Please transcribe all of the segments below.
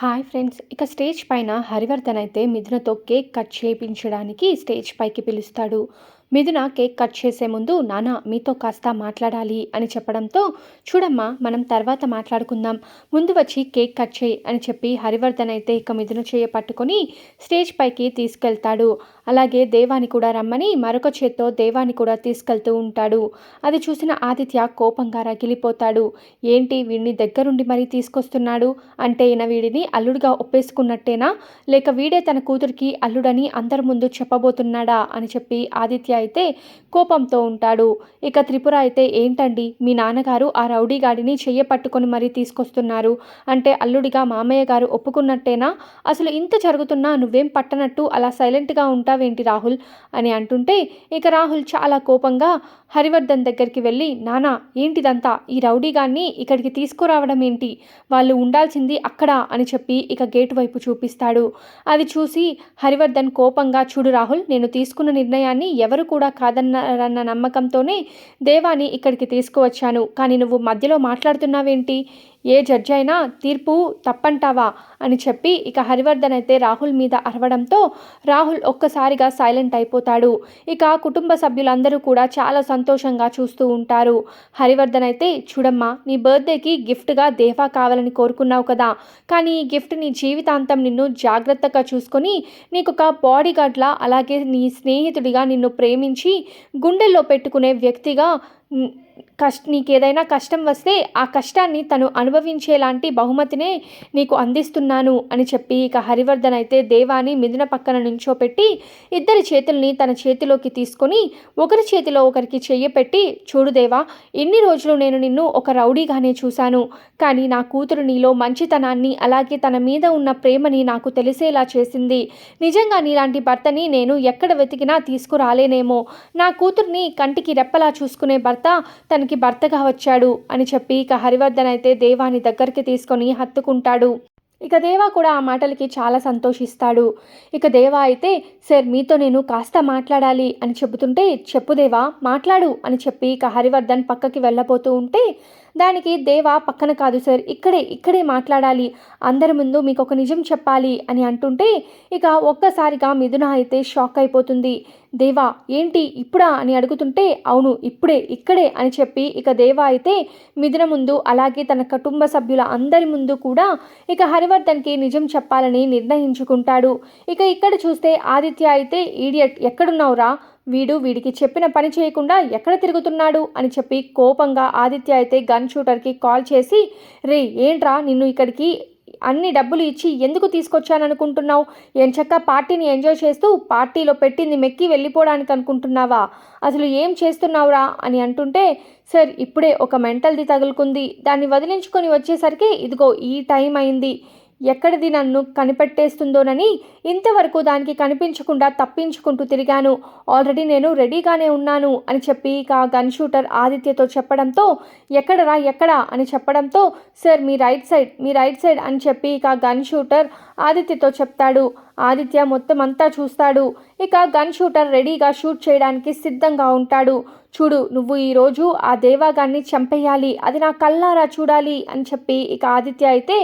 Hi friends. ఇక stage పైన హరివర్ధన్ అయితే మిథునతో కేక్ కట్ చేయించడానికి స్టేజ్ పైకి పిలుస్తాడు. మిథున కేక్ కట్ చేసే ముందు నాన్న మీతో కాస్త మాట్లాడాలి అని చెప్పడంతో చూడమ్మా మనం తర్వాత మాట్లాడుకుందాం. ముందు వచ్చి కేక్ కట్ చేయి అని చెప్పి హరివర్ధన్ అయితే ఇక మిథున చేయ పట్టుకొని స్టేజ్ పైకి తీసుకెళ్తాడు. అలాగే దేవాని కూడా రమ్మని మరొక చేత్తో దేవాని కూడా తీసుకెళ్తూ ఉంటాడు. అది చూసిన ఆదిత్య కోపంగా రగిలిపోతాడు. ఏంటి వీడిని దగ్గరుండి మరీ తీసుకొస్తున్నాడు? అంటే ఈయన వీడిని అల్లుడిగా ఒప్పేసుకున్నట్టేనా? లేక వీడే తన కూతురికి అల్లుడని అందరి ముందు చెప్పబోతున్నాడా? అని చెప్పి ఆదిత్య అయితే కోపంతో ఉంటాడు. ఇక త్రిపుర అయితే ఏంటండి? మీ నాన్నగారు ఆ రౌడీ గాడిని చెయ్య పట్టుకొని మరీ తీసుకొస్తున్నారు. అంటే అల్లుడిగా మామయ్య గారు ఒప్పుకున్నట్టేనా? అసలు ఇంత జరుగుతున్నా నువ్వేం పట్టనట్టు అలా సైలెంట్గా ఉంటావేంటి రాహుల్? అని అంటుంటే ఇక రాహుల్ చాలా కోపంగా హరివర్ధన్ దగ్గరికి వెళ్ళి నానా ఏంటిదంతా? ఈ రౌడీ గాన్ని ఇక్కడికి తీసుకురావడం ఏంటి? వాళ్ళు ఉండాల్సింది అక్కడ అని చెప్పి ఇక గేటు వైపు చూపిస్తాడు. అది చూసి హరివర్ధన్ కోపంగా చూడు రాహుల్ నేను తీసుకున్న నిర్ణయాన్ని ఎవరు కూడా కాదన్నారన్న నమ్మకంతోనే దేవాని ఇక్కడికి తీసుకువచ్చాను. కానీ నువ్వు మధ్యలో మాట్లాడుతున్నావేంటి? ఏ జడ్జి అయినా తీర్పు తప్పంటావా? అని చెప్పి ఇక హరివర్ధన్ అయితే రాహుల్ మీద అరవడంతో రాహుల్ ఒక్కసారిగా సైలెంట్ అయిపోతాడు. ఇక కుటుంబ సభ్యులందరూ కూడా చాలా సంతోషంగా చూస్తూ ఉంటారు. హరివర్ధన్ అయితే చూడమ్మా నీ బర్త్డేకి గిఫ్ట్గా దేవా కావాలని కోరుకున్నావు కదా. కానీ ఈ గిఫ్ట్ నీ జీవితాంతం నిన్ను జాగ్రత్తగా చూసుకొని నీకు ఒక బాడీ గార్డ్లా అలాగే నీ స్నేహితుడిగా నిన్ను ప్రేమించి గుండెల్లో పెట్టుకునే వ్యక్తిగా కష్ట నీకు ఏదైనా కష్టం వస్తే ఆ కష్టాన్ని తను అనుభవించేలాంటి బహుమతినే నీకు అందిస్తున్నాను అని చెప్పి ఇక హరివర్ధన్ అయితే దేవాని మిథున పక్కన నుంచోపెట్టి ఇద్దరి చేతుల్ని తన చేతిలోకి తీసుకొని ఒకరి చేతిలో ఒకరికి చెయ్యపెట్టి చూడు దేవా ఎన్ని రోజులు నేను నిన్ను ఒక రౌడీగానే చూశాను. కానీ నా కూతురు నీలో మంచితనాన్ని అలాగే తన మీద ఉన్న ప్రేమని నాకు తెలిసేలా చేసింది. నిజంగా నీలాంటి భర్తని నేను ఎక్కడ వెతికినా తీసుకురాలేనేమో. నా కూతుర్ని కంటికి రెప్పలా చూసుకునే భర్త తనకి భర్తగా వచ్చాడు అని చెప్పి ఇక హరివర్ధన్ అయితే దేవాని దగ్గరికి తీసుకొని హత్తుకుంటాడు. ఇక దేవా కూడా ఆ మాటలకి చాలా సంతోషిస్తాడు. ఇక దేవా అయితే సార్ మీతో నేను కాస్త మాట్లాడాలి అని చెబుతుంటే చెప్పు దేవా మాట్లాడు అని చెప్పి ఇక హరివర్ధన్ పక్కకి వెళ్ళబోతూ ఉంటే దానికి దేవా పక్కన కాదు సార్ ఇక్కడే ఇక్కడే మాట్లాడాలి. అందరి ముందు మీకు ఒక నిజం చెప్పాలి అని అంటుంటే ఇక ఒక్కసారిగా మిథున అయితే షాక్ అయిపోతుంది. దేవా ఏంటి ఇప్పుడా అని అడుగుతుంటే అవును ఇప్పుడే ఇక్కడే అని చెప్పి ఇక దేవా అయితే మిథున ముందు అలాగే తన కుటుంబ సభ్యుల అందరి ముందు కూడా ఇక హరివర్ధన్కి నిజం చెప్పాలని నిర్ణయించుకుంటాడు. ఇక ఇక్కడ చూస్తే ఆదిత్య అయితే ఈడియట్ ఎక్కడున్నావురా? వీడు వీడికి చెప్పిన పని చేయకుండా ఎక్కడ తిరుగుతున్నాడు? అని చెప్పి కోపంగా ఆదిత్య అయితే గన్ షూటర్కి కాల్ చేసి రే ఏంట్రా నిన్ను ఇక్కడికి అన్ని డబ్బులు ఇచ్చి ఎందుకు తీసుకొచ్చాననుకుంటున్నావు? ఎంచక్క పార్టీని ఎంజాయ్ చేస్తూ పార్టీలో పెట్టింది మెక్కి వెళ్ళిపోవడానికి అనుకుంటున్నావా? అసలు ఏం చేస్తున్నావురా? అని అంటుంటే సార్ ఇప్పుడే ఒక మెంటల్ది తగులుకుంది. దాన్ని వదిలించుకొని వచ్చేసరికి ఇదిగో ఈ టైం అయింది. ఎక్కడిది నన్ను కనిపెట్టేస్తుందోనని ఇంతవరకు దానికి కనిపించకుండా తప్పించుకుంటూ తిరిగాను. ఆల్రెడీ నేను రెడీగానే ఉన్నాను అని చెప్పి ఇక గన్ షూటర్ ఆదిత్యతో చెప్పడంతో ఎక్కడరా ఎక్కడా అని చెప్పడంతో సార్ మీ రైట్ సైడ్ మీ రైట్ సైడ్ అని చెప్పి ఇక గన్ షూటర్ ఆదిత్యతో చెప్తాడు. ఆదిత్య మొత్తం అంతా చూస్తాడు. ఇక గన్ షూటర్ రెడీగా షూట్ చేయడానికి సిద్ధంగా ఉంటాడు. చూడు నువ్వు ఈరోజు ఆ దేవాగాన్ని చంపేయాలి. అది నా కల్లారా చూడాలి అని చెప్పి ఇక ఆదిత్య అయితే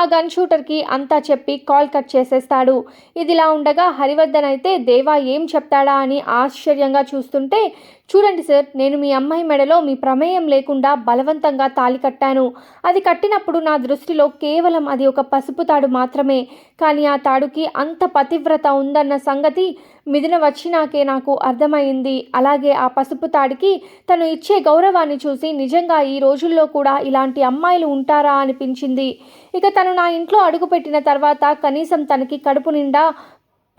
ఆ గన్ షూటర్కి అంతా చెప్పి కాల్ కట్ చేసేస్తాడు. ఇదిలా ఉండగా హరివర్ధన్ అయితే దేవా ఏం చెప్తాడా అని ఆశ్చర్యంగా చూస్తుంటే చూడండి సార్ నేను మీ అమ్మాయి మెడలో మీ ప్రమేయం లేకుండా బలవంతంగా తాలి కట్టాను. అది కట్టినప్పుడు నా దృష్టిలో కేవలం అది ఒక పసుపు తాడు మాత్రమే. కానీ ఆ తాడుకి అంత పతివ్రత ఉందన్న సంగతి మిదిన వచ్చినాకే నాకు అర్థమైంది. అలాగే ఆ పసుపు తాడికి తను ఇచ్చే గౌరవాన్ని చూసి నిజంగా ఈ రోజుల్లో కూడా ఇలాంటి అమ్మాయిలు ఉంటారా అనిపించింది. ఇక తను నా ఇంట్లో అడుగుపెట్టిన తర్వాత కనీసం తనకి కడుపు నిండా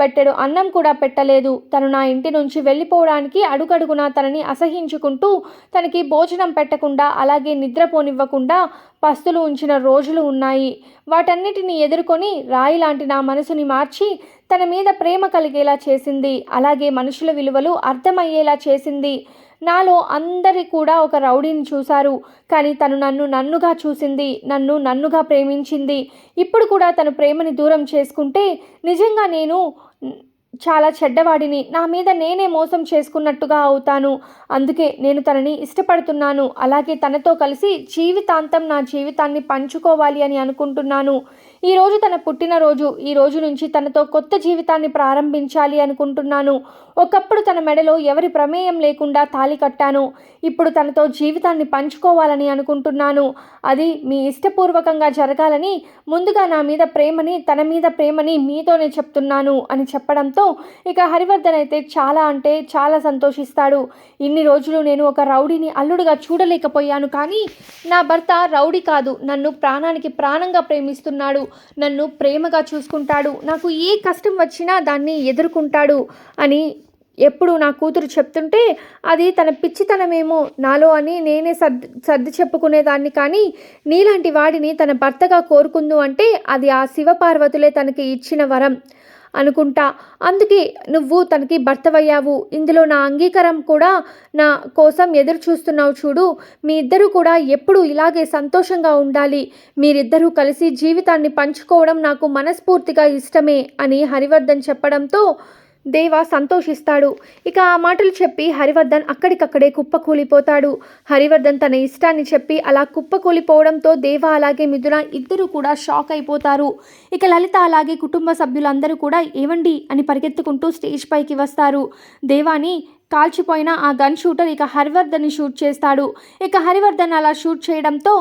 పెట్టెడు అన్నం కూడా పెట్టలేదు. తను నా ఇంటి నుంచి వెళ్ళిపోవడానికి అడుగడుగునా తనని అసహించుకుంటూ తనకి భోజనం పెట్టకుండా అలాగే నిద్రపోనివ్వకుండా పస్తులు ఉంచిన రోజులు ఉన్నాయి. వాటన్నిటిని ఎదుర్కొని రాయి లాంటి నా మనసుని మార్చి తన మీద ప్రేమ కలిగేలా చేసింది. అలాగే మనుషుల విలువలు అర్థమయ్యేలా చేసింది. నాలో అందరి కూడా ఒక రౌడీని చూశారు. కానీ తను నన్ను నన్నుగా చూసింది నన్ను నన్నుగా ప్రేమించింది. ఇప్పుడు కూడా తను ప్రేమని దూరం చేసుకుంటే నిజంగా నేను చాలా చెడ్డవాడిని. నా మీద నేనే మోసం చేసుకున్నట్టుగా అవుతాను. అందుకే నేను తనని ఇష్టపడుతున్నాను. అలాగే తనతో కలిసి జీవితాంతం నా జీవితాన్ని పంచుకోవాలి అని అనుకుంటున్నాను. ఈరోజు తన పుట్టినరోజు. ఈ రోజు నుంచి తనతో కొత్త జీవితాన్ని ప్రారంభించాలి అనుకుంటున్నాను. ఒకప్పుడు తన మెడలో ఎవరి ప్రమేయం లేకుండా తాళి కట్టాను. ఇప్పుడు తనతో జీవితాన్ని పంచుకోవాలని అనుకుంటున్నాను. అది మీ ఇష్టపూర్వకంగా జరగాలని ముందుగా నా మీద ప్రేమని తన మీద ప్రేమని మీతోనే చెప్తున్నాను అని చెప్పడంతో ఇక హరివర్ధన్ అయితే చాలా అంటే చాలా సంతోషిస్తాడు. ఇన్ని రోజులు నేను ఒక రౌడీని అల్లుడుగా చూడలేకపోయాను కానీ నా భర్త రౌడీ కాదు. నన్ను ప్రాణానికి ప్రాణంగా ప్రేమిస్తున్నాడు. నన్ను ప్రేమగా చూసుకుంటాడు. నాకు ఏ కష్టం వచ్చినా దాన్ని ఎదుర్కొంటాడు అని ఎప్పుడు నా కూతురు చెప్తుంటే అది తన పిచ్చితనమేమో నాలో అని నేనే సర్ది సర్ది చెప్పుకునేదాన్ని. కానీ నీలాంటి వాడిని తన భర్తగా కోరుకుందు అంటే అది ఆ శివపార్వతులే తనకి ఇచ్చిన వరం. అనుకుంటా. అందుకే నువ్వు తనకి భర్తవయ్యావు. ఇందులో నా అంగీకారం కూడా నా కోసం ఎదురు చూస్తున్నావు చూడు. మీ ఇద్దరూ కూడా ఎప్పుడు ఇలాగే సంతోషంగా ఉండాలి. మీరిద్దరూ కలిసి జీవితాన్ని పంచుకోవడం నాకు మనస్ఫూర్తిగా ఇష్టమే అని హరివర్ధన్ చెప్పడంతో దేవ సంతోషిస్తాడు. ఇక ఆ మాటలు చెప్పి హరివర్ధన్ అక్కడికక్కడే కుప్పకూలిపోతాడు. హరివర్ధన్ తన ఇష్టాన్ని చెప్పి అలా కుప్పకూలిపోవడంతో దేవ అలాగే మిథున ఇద్దరు కూడా షాక్ అయిపోతారు. ఇక లలిత అలాగే కుటుంబ సభ్యులందరూ కూడా ఏవండి అని పరిగెత్తుకుంటూ స్టేజ్ పైకి వస్తారు. దేవాని కాల్చిపోయిన ఆ గన్ షూటర్ ఇక హరివర్ధన్ని షూట్ చేస్తాడు. ఇక హరివర్ధన్ అలా షూట్ చేయడంతో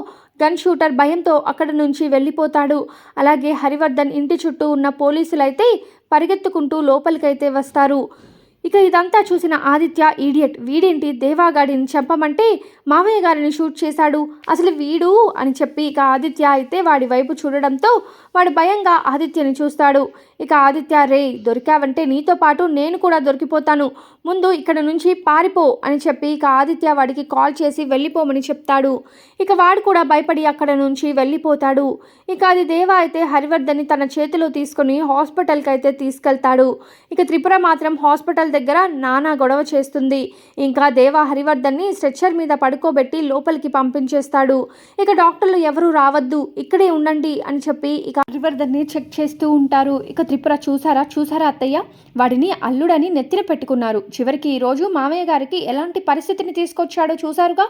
గన్ షూటర్ భయంతో అక్కడ నుంచి వెళ్ళిపోతాడు. అలాగే హరివర్ధన్ ఇంటి చుట్టూ ఉన్న పోలీసులైతే పరిగెత్తుకుంటూ లోపలికైతే వస్తారు. ఇక ఇదంతా చూసిన ఆదిత్య ఈడియట్ వీడేంటి? దేవాగాడిని చంపమంటే మామయ్య గారిని షూట్ చేశాడు. అసలు వీడు? అని చెప్పి ఇక ఆదిత్య అయితే వాడి వైపు చూడడంతో వాడు భయంగా ఆదిత్యని చూస్తాడు. ఇక ఆదిత్య రే దొరికావంటే నీతో పాటు నేను కూడా దొరికిపోతాను. ముందు ఇక్కడ నుంచి పారిపో అని చెప్పి ఇక ఆదిత్య వాడికి కాల్ చేసి వెళ్ళిపోమని చెప్తాడు. ఇక వాడు కూడా భయపడి అక్కడ నుంచి వెళ్ళిపోతాడు. ఇక అది దేవ అయితే హరివర్ధన్ని తన చేతిలో తీసుకొని హాస్పిటల్కి అయితే తీసుకెళ్తాడు. ఇక త్రిపుర మాత్రం హాస్పిటల్ దగ్గర నానా గొడవ చేస్తుంది. ఇంకా దేవ హరివర్ధన్ని స్ట్రెచ్చర్ మీద పడు పడుకోబెట్టి లోపలికి పంపించేస్తాడు. ఇక డాక్టర్లు ఎవరు రావద్దు ఇక్కడే ఉండండి అని చెప్పి ఇక హరివర్ధన్ని చెక్ చేస్తూ ఉంటారు. ఇక త్రిపుర చూసారా? చూసారా అత్తయ్య? వాడిని అల్లుడని నెత్తిన పెట్టుకున్నారు. చివరికి ఈరోజు మామయ్య గారికి ఎలాంటి పరిస్థితిని తీసుకొచ్చాడో చూసారుగా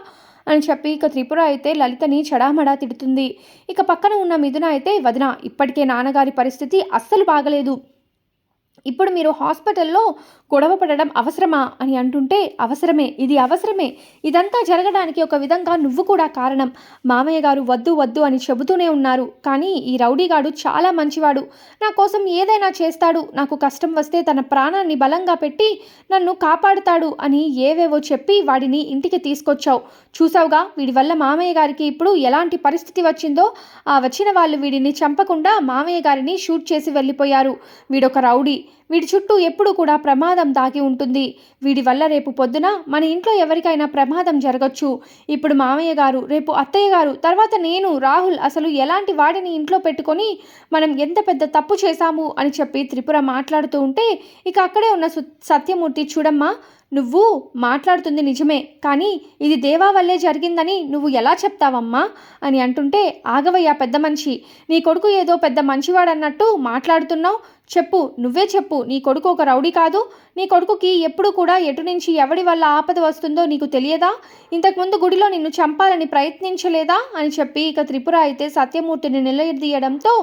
అని చెప్పి ఇక త్రిపుర అయితే లలితని చడామడా తిడుతుంది. ఇక పక్కన ఉన్న మిథున అయితే వదిన ఇప్పటికే నాన్నగారి పరిస్థితి అస్సలు బాగలేదు. ఇప్పుడు మీరు హాస్పిటల్లో గొడవ పడడం అవసరమా అని అంటుంటే అవసరమే ఇది అవసరమే. ఇదంతా జరగడానికి ఒక విధంగా నువ్వు కూడా కారణం. మామయ్య గారు వద్దు వద్దు అని చెబుతూనే ఉన్నారు. కానీ ఈ రౌడీగాడు చాలా మంచివాడు. నా కోసం ఏదైనా చేస్తాడు. నాకు కష్టం వస్తే తన ప్రాణాన్ని బలంగా పెట్టి నన్ను కాపాడుతాడు అని ఏవేవో చెప్పి వాడిని ఇంటికి తీసుకొచ్చావు. చూసావుగా వీడి వల్ల మామయ్య గారికి ఇప్పుడు ఎలాంటి పరిస్థితి వచ్చిందో ఆ వచ్చిన వాళ్ళు వీడిని చంపకుండా మామయ్య గారిని షూట్ చేసి వెళ్ళిపోయారు. వీడొక రౌడీ. వీడి చుట్టూ ఎప్పుడు కూడా ప్రమాదం దాగి ఉంటుంది. వీడి వల్ల రేపు పొద్దున మన ఇంట్లో ఎవరికైనా ప్రమాదం జరగచ్చు. ఇప్పుడు మామయ్య గారు రేపు అత్తయ్య గారు తర్వాత నేను రాహుల్ అసలు ఎలాంటి వాడిని ఇంట్లో పెట్టుకొని మనం ఎంత పెద్ద తప్పు చేశాము అని చెప్పి త్రిపుర మాట్లాడుతూ ఉంటే ఇక అక్కడే ఉన్న సత్యమూర్తి చూడమ్మా నువ్వు మాట్లాడుతుంది నిజమే కానీ ఇది దేవా వల్లే జరిగిందని నువ్వు ఎలా చెప్తావమ్మా అని అంటుంటే ఆగవయ్యా పెద్ద మనిషి నీ కొడుకు ఏదో పెద్ద మంచివాడన్నట్టు మాట్లాడుతున్నావు చెప్పు నువ్వే చెప్పు నీ కొడుకు ఒక రౌడీ కాదు. నీ కొడుకుకి ఎప్పుడు కూడా ఎటు నుంచి ఎవడి వల్ల ఆపద వస్తుందో నీకు తెలియదా? ఇంతకుముందు గుడిలో నిన్ను చంపాలని ప్రయత్నించలేదా? అని చెప్పి ఇక త్రిపుర అయితే సత్యమూర్తిని నిలదీయడంతో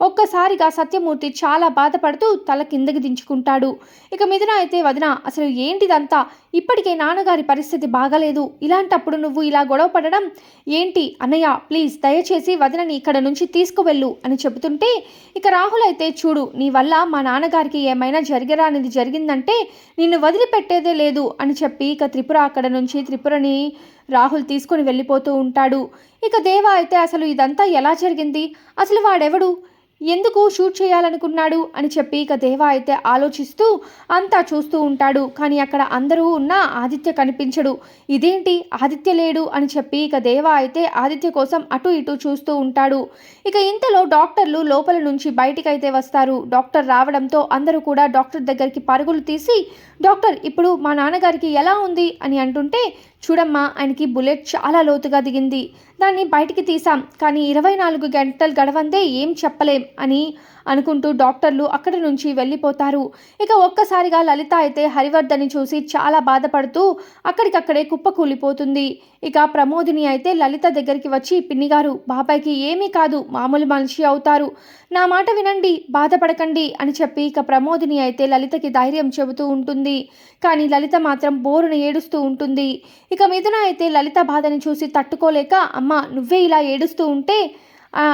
ఒక్కసారిగా సత్యమూర్తి చాలా బాధపడుతూ తల కిందకి దించుకుంటాడు. ఇక మిథున అయితే వదిన అసలు ఏంటిదంతా? ఇప్పటికే నాన్నగారి పరిస్థితి బాగలేదు. ఇలాంటప్పుడు నువ్వు ఇలా గొడవ పడడం ఏంటి? అన్నయ్య ప్లీజ్ దయచేసి వదినని ఇక్కడ నుంచి తీసుకువెళ్ళు అని చెబుతుంటే ఇక రాహుల్ అయితే చూడు నీ వల్ల మా నాన్నగారికి ఏమైనా జరిగరానిది జరిగిందంటే నిన్ను వదిలిపెట్టేదే లేదు అని చెప్పి ఇక త్రిపుర అక్కడ నుంచి త్రిపురని రాహుల్ తీసుకొని వెళ్ళిపోతూ ఉంటాడు. ఇక దేవ అయితే అసలు ఇదంతా ఎలా జరిగింది? అసలు వాడెవడు? ఎందుకు షూట్ చేయాలనుకున్నాడు అని చెప్పి ఇక దేవ అయితే ఆలోచిస్తూ అంతా చూస్తూ ఉంటాడు. కానీ అక్కడ అందరూ ఉన్న ఆదిత్య కనిపించడు. ఇదేంటి? ఆదిత్య లేడు అని చెప్పి ఇక దేవ అయితే ఆదిత్య కోసం అటు ఇటు చూస్తూ ఉంటాడు. ఇక ఇంతలో డాక్టర్లు లోపల నుంచి బయటికి అయితే వస్తారు. డాక్టర్ రావడంతో అందరూ కూడా డాక్టర్ దగ్గరికి పరుగులు తీసి డాక్టర్ ఇప్పుడు మా నాన్నగారికి ఎలా ఉంది? అని అంటుంటే చూడమ్మా ఆయనకి బుల్లెట్ చాలా లోతుగా దిగింది. దాన్ని బయటికి తీసాం కానీ ఇరవై నాలుగు గంటలు గడవందే ఏం చెప్పలేం అని అనుకుంటూ డాక్టర్లు అక్కడి నుంచి వెళ్ళిపోతారు. ఇక ఒక్కసారిగా లలిత అయితే హరివర్ధన్ని చూసి చాలా బాధపడుతూ అక్కడికక్కడే కుప్పకూలిపోతుంది. ఇక ప్రమోదిని అయితే లలిత దగ్గరికి వచ్చి పిన్నిగారు బాబాయ్కి ఏమీ కాదు మామూలు మనిషి అవుతారు. నా మాట వినండి బాధపడకండి అని చెప్పి ఇక ప్రమోదిని అయితే లలితకి ధైర్యం చెబుతూ ఉంటుంది. కానీ లలిత మాత్రం బోరును ఏడుస్తూ ఉంటుంది. ఇక మిథున అయితే లలిత బాధని చూసి తట్టుకోలేక అమ్మ నువ్వే ఇలా ఏడుస్తూ ఉంటే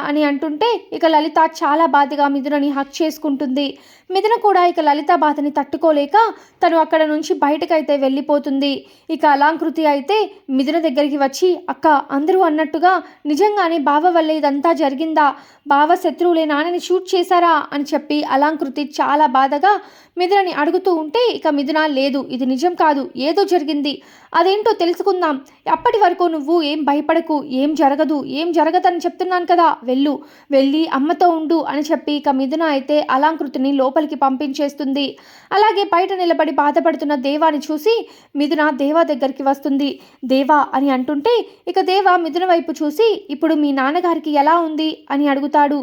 అని అంటుంటే ఇక లలిత చాలా బాధగా మిథునని హక్ చేసుకుంటుంది. మిథున కూడా ఇక లలిత బాధని తట్టుకోలేక తను అక్కడ నుంచి బయటకైతే వెళ్ళిపోతుంది. ఇక అలాంకృతి అయితే మిథున దగ్గరికి వచ్చి అక్క అందరూ అన్నట్టుగా నిజంగానే బావ వల్ల ఇదంతా జరిగిందా? బావ శత్రువులే నాన్నని షూట్ చేశారా? అని చెప్పి అలాంకృతి చాలా బాధగా మిథునని అడుగుతూ ఉంటే ఇక మిథున లేదు ఇది నిజం కాదు ఏదో జరిగింది. అదేంటో తెలుసుకుందాం. అప్పటి వరకు నువ్వు ఏం భయపడకు ఏం జరగదు ఏం జరగదని చెప్తున్నాను కదా వెళ్ళు. వెళ్ళి అమ్మతో ఉండు అని చెప్పి ఇక మిథున అయితే అలాంకృతిని లోపలికి పంపించేస్తుంది. అలాగే బయట నిలబడి బాధపడుతున్న దేవాని చూసి మిథున దేవా దగ్గరికి వస్తుంది. దేవా అని అంటుంటే ఇక దేవా మిథున వైపు చూసి ఇప్పుడు మీ నాన్నగారికి ఎలా ఉంది? అని అడుగుతాడు.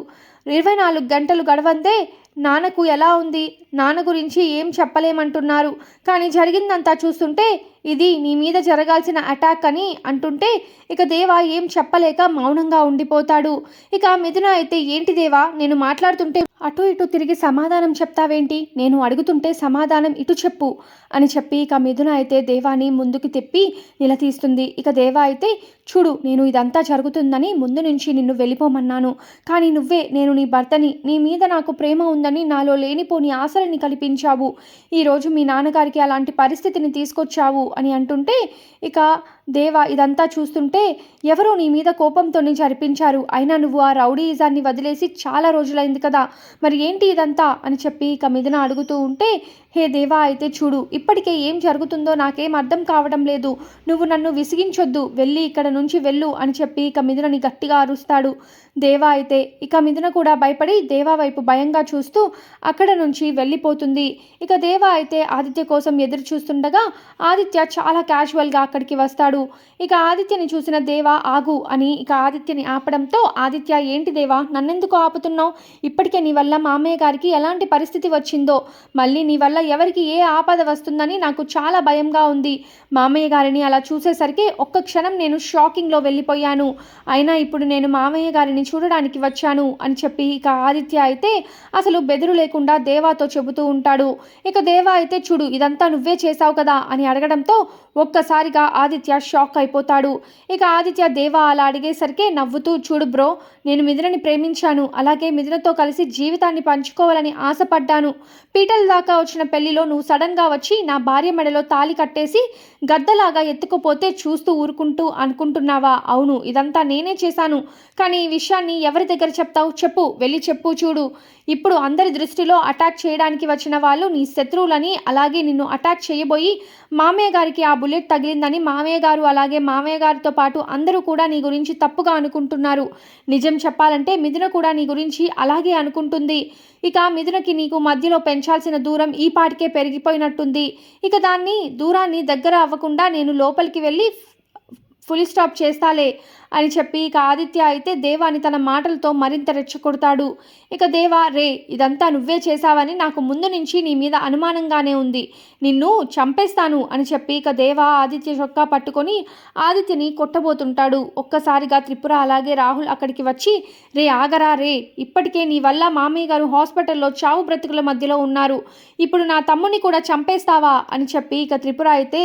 ఇరవై నాలుగు గంటలు గడవందే నాన్నకు ఎలా ఉంది? నాన్న గురించి ఏం చెప్పలేమంటున్నారు. కానీ జరిగిందంతా చూస్తుంటే ఇది నీ మీద జరగాల్సిన అటాక్ అని అంటుంటే ఇక దేవా ఏం చెప్పలేక మౌనంగా ఉండిపోతాడు. ఇక మిథున అయితే ఏంటి దేవా? నేను మాట్లాడుతుంటే అటు ఇటు తిరిగి సమాధానం చెప్తావేంటి? నేను అడుగుతుంటే సమాధానం ఇటు చెప్పు అని చెప్పి ఇక మిథున అయితే దేవాని ముందుకు తిప్పి నిలదీస్తుంది. ఇక దేవా అయితే చూడు నేను ఇదంతా జరుగుతుందని ముందు నుంచి నిన్ను వెళ్ళిపోమన్నాను. కానీ నువ్వే నేను నీ భర్తని నీ మీద నాకు ప్రేమ ఉందని నాలో లేనిపోని ఆశలని కల్పించావు. ఈరోజు మీ నాన్నగారికి అలాంటి పరిస్థితిని తీసుకొచ్చావు అని అంటుంటే ఇక దేవా ఇదంతా చూస్తుంటే ఎవరో నీ మీద కోపంతోనే జరిపించారు అయినా నువ్వు ఆ రౌడీయిజాన్ని వదిలేసి చాలా రోజులైంది కదా. మరి ఏంటి ఇదంతా? అని చెప్పి ఇక మీదన అడుగుతూ ఉంటే హే దేవా అయితే చూడు ఇప్పటికే ఏం జరుగుతుందో నాకేం అర్థం కావడం లేదు. నువ్వు నన్ను విసిగించొద్దు వెళ్ళి ఇక్కడ నుంచి వెళ్ళు అని చెప్పి ఇక మిథునని గట్టిగా అరుస్తాడు. దేవా అయితే ఇక మిథున కూడా భయపడి దేవా వైపు భయంగా చూస్తూ అక్కడ నుంచి వెళ్ళిపోతుంది. ఇక దేవా అయితే ఆదిత్య కోసం ఎదురు చూస్తుండగా ఆదిత్య చాలా క్యాజువల్గా అక్కడికి వస్తాడు. ఇక ఆదిత్యని చూసిన దేవా ఆగు అని ఇక ఆదిత్యని ఆపడంతో ఆదిత్య ఏంటి దేవా నన్నెందుకు ఆపుతున్నావు? ఇప్పటికే నీ వల్ల మామయ్య గారికి ఎలాంటి పరిస్థితి వచ్చిందో. మళ్ళీ నీ వల్ల ఎవరికి ఏ ఆపద వస్తుందని నాకు చాలా భయంగా ఉంది. మామయ్య గారిని అలా చూసేసరికి ఒక్క క్షణం నేను షాకింగ్లో వెళ్ళిపోయాను. అయినా ఇప్పుడు నేను మామయ్య గారిని చూడడానికి వచ్చాను అని చెప్పి ఇక ఆదిత్య అయితే అసలు బెదురు లేకుండా దేవాతో చెబుతూ ఉంటాడు. ఇక దేవా అయితే చూడు ఇదంతా నువ్వే చేశావు కదా అని అడగడంతో ఒక్కసారిగా ఆదిత్య షాక్ అయిపోతాడు. ఇక ఆదిత్య దేవా అలా అడిగేసరికి నవ్వుతూ చూడు బ్రో నేను మిథునని ప్రేమించాను. అలాగే మిథునతో కలిసి జీవితాన్ని పంచుకోవాలని ఆశపడ్డాను. పీటల దాకా వచ్చిన పెళ్ళిలో నువ్వు సడన్గా వచ్చి నా భార్య మెడలో తాలి కట్టేసి గద్దలాగా ఎత్తుకుపోతే చూస్తూ ఊరుకుంటూ అనుకుంటున్నావా? అవును ఇదంతా నేనే చేశాను. కానీ ఈ విషయాన్ని ఎవరి దగ్గర చెప్తావు? చెప్పు వెళ్ళి చెప్పు చూడు. ఇప్పుడు అందరి దృష్టిలో అటాక్ చేయడానికి వచ్చిన వాళ్ళు నీ శత్రువులని అలాగే నిన్ను అటాక్ చేయబోయి మామయ్య గారికి ఆ బుల్లెట్ తగిలిందని మామయ్య గారు అలాగే మామయ్య గారితో పాటు అందరూ కూడా నీ గురించి తప్పుగా అనుకుంటున్నారు. నిజం చెప్పాలంటే మిథున కూడా నీ గురించి అలాగే అనుకుంటుంది. ఇక మిథునకి నీకు మధ్యలో పెంచాల్సిన దూరం ఈ పాటికే పెరిగిపోయినట్టుంది. ఇక దాన్ని దూరాన్ని దగ్గర అవ్వకుండా నేను లోపలికి వెళ్ళి ఫుల్ స్టాప్ చేస్తాలే అని చెప్పి ఇక ఆదిత్య అయితే దేవాని తన మాటలతో మరింత రెచ్చగొడతాడు. ఇక దేవా రే ఇదంతా నువ్వే చేశావని నాకు ముందు నుంచి నీ మీద అనుమానంగానే ఉంది. నిన్ను చంపేస్తాను అని చెప్పి ఇక దేవా ఆదిత్య చొక్కా పట్టుకొని ఆదిత్యని కొట్టబోతుంటాడు. ఒక్కసారిగా త్రిపుర అలాగే రాహుల్ అక్కడికి వచ్చి రే ఆగరా రే ఇప్పటికే నీ వల్ల మామయ్య గారు హాస్పిటల్లో చావు బ్రతుకుల మధ్యలో ఉన్నారు. ఇప్పుడు నా తమ్ముని కూడా చంపేస్తావా అని చెప్పి ఇక త్రిపుర అయితే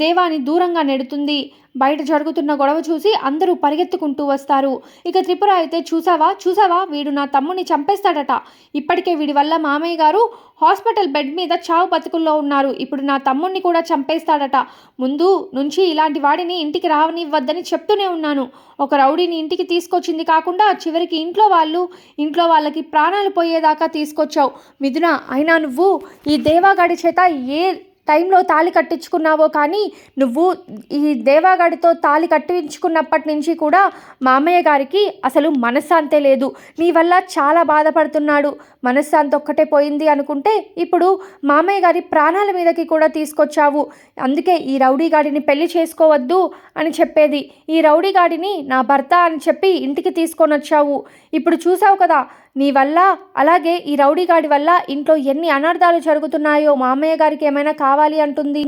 దేవాని దూరంగా నెడుతుంది. బయట జరుగుతున్న గొడవ చూసి అందరూ పరిగెత్తుకుంటూ వస్తారు. ఇక త్రిపుర అయితే చూసావా? చూసావా? వీడు నా తమ్ముని చంపేస్తాడట. ఇప్పటికే వీడి వల్ల మామయ్య గారు హాస్పిటల్ బెడ్ మీద చావు బతుకుల్లో ఉన్నారు. ఇప్పుడు నా తమ్ముణ్ణి కూడా చంపేస్తాడట. ముందు నుంచి ఇలాంటి వాడిని ఇంటికి రావనివ్వద్దని చెప్తూనే ఉన్నాను. ఒక రౌడీని ఇంటికి తీసుకొచ్చింది కాకుండా చివరికి ఇంట్లో వాళ్ళు ఇంట్లో వాళ్ళకి ప్రాణాలు పోయేదాకా తీసుకొచ్చావు. మిథున అయినా నువ్వు ఈ దేవాగాడి చేత ఏ టైంలో తాళి కట్టించుకున్నావో కానీ నువ్వు ఈ దేవాగాడితో తాళి కట్టించుకున్నప్పటి నుంచి కూడా మామయ్య గారికి అసలు మనశ్శాంతే లేదు. నీ వల్ల చాలా బాధపడుతున్నాడు. మనశ్శాంతి ఒక్కటే పోయింది అనుకుంటే ఇప్పుడు మామయ్య గారి ప్రాణాల మీదకి కూడా తీసుకొచ్చావు. అందుకే ఈ రౌడీ గాడిని పెళ్ళి చేసుకోవద్దు అని చెప్పేది. ఈ రౌడీ గాడిని నా భర్త అని చెప్పి ఇంటికి తీసుకొని వచ్చావు ఇప్పుడు చూసావు కదా నీ వల్ల అలాగే ఈ రౌడీగాడి వల్ల ఇంట్లో ఎన్ని అనర్థాలు జరుగుతున్నాయో మామయ్య గారికి ఏమైనా కావాలి అంటుంది?